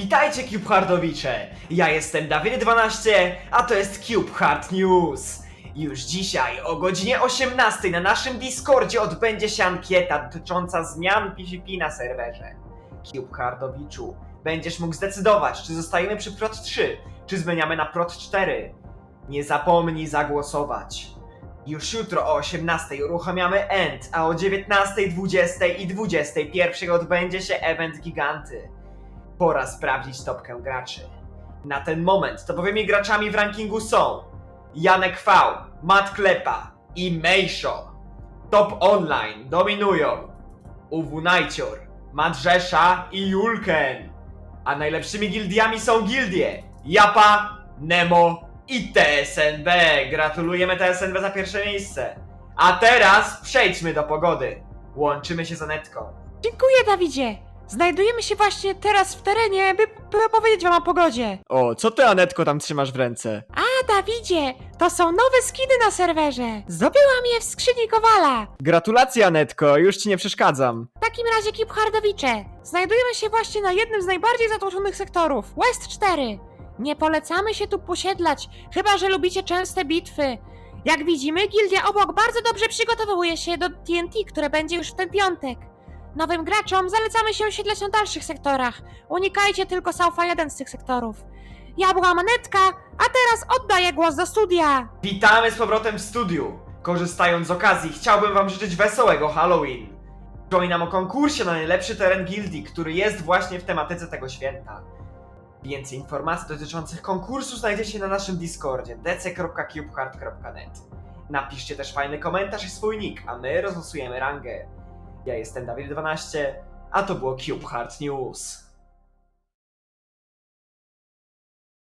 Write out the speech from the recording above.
Witajcie CubeHardowicze! Ja jestem Dawid12, a to jest CubeHard News. Już dzisiaj o godzinie 18 na naszym Discordzie odbędzie się ankieta dotycząca zmian PvP na serwerze. CubeHardowiczu, będziesz mógł zdecydować, czy zostajemy przy Prot 3, czy zmieniamy na Prot 4. Nie zapomnij zagłosować. Już jutro o 18 uruchamiamy End, a o 19, 20 i 21 odbędzie się event Giganty. Pora sprawdzić topkę graczy. Na ten moment topowymi graczami w rankingu są Janek V, Matt Klepa i Mejszo. Top online dominują UW Najcior, Madrzesza i Julken. A najlepszymi gildiami są gildie Japa, Nemo i TSNB. Gratulujemy TSNB za pierwsze miejsce. A teraz przejdźmy do pogody. Łączymy się z Anetką. Dziękuję, Dawidzie! Znajdujemy się właśnie teraz w terenie, by, by opowiedzieć wam o pogodzie. O, co ty Anetko tam trzymasz w ręce? A, Dawidzie, to są nowe skiny na serwerze. Zdobyłam je w skrzyni Kowala. Gratulacje Anetko, już ci nie przeszkadzam. W takim razie, Kip Hardowicze, znajdujemy się właśnie na jednym z najbardziej zatłoczonych sektorów, West 4. Nie polecamy się tu posiedlać, chyba że lubicie częste bitwy. Jak widzimy, gildia obok bardzo dobrze przygotowuje się do TNT, które będzie już w ten piątek. Nowym graczom zalecamy się osiedlać na dalszych sektorach. Unikajcie tylko Saufa 1 z tych sektorów. Ja byłam Anetka, a teraz oddaję głos do studia. Witamy z powrotem w studiu. Korzystając z okazji, chciałbym wam życzyć wesołego Halloween. Przypominam o konkursie na najlepszy teren gildii, który jest właśnie w tematyce tego święta. Więcej informacji dotyczących konkursu znajdziecie na naszym Discordzie dc.cubehard.net. Napiszcie też fajny komentarz i swój nick, a my rozlosujemy rangę. Ja jestem Dawid12, a to było CubeHard News.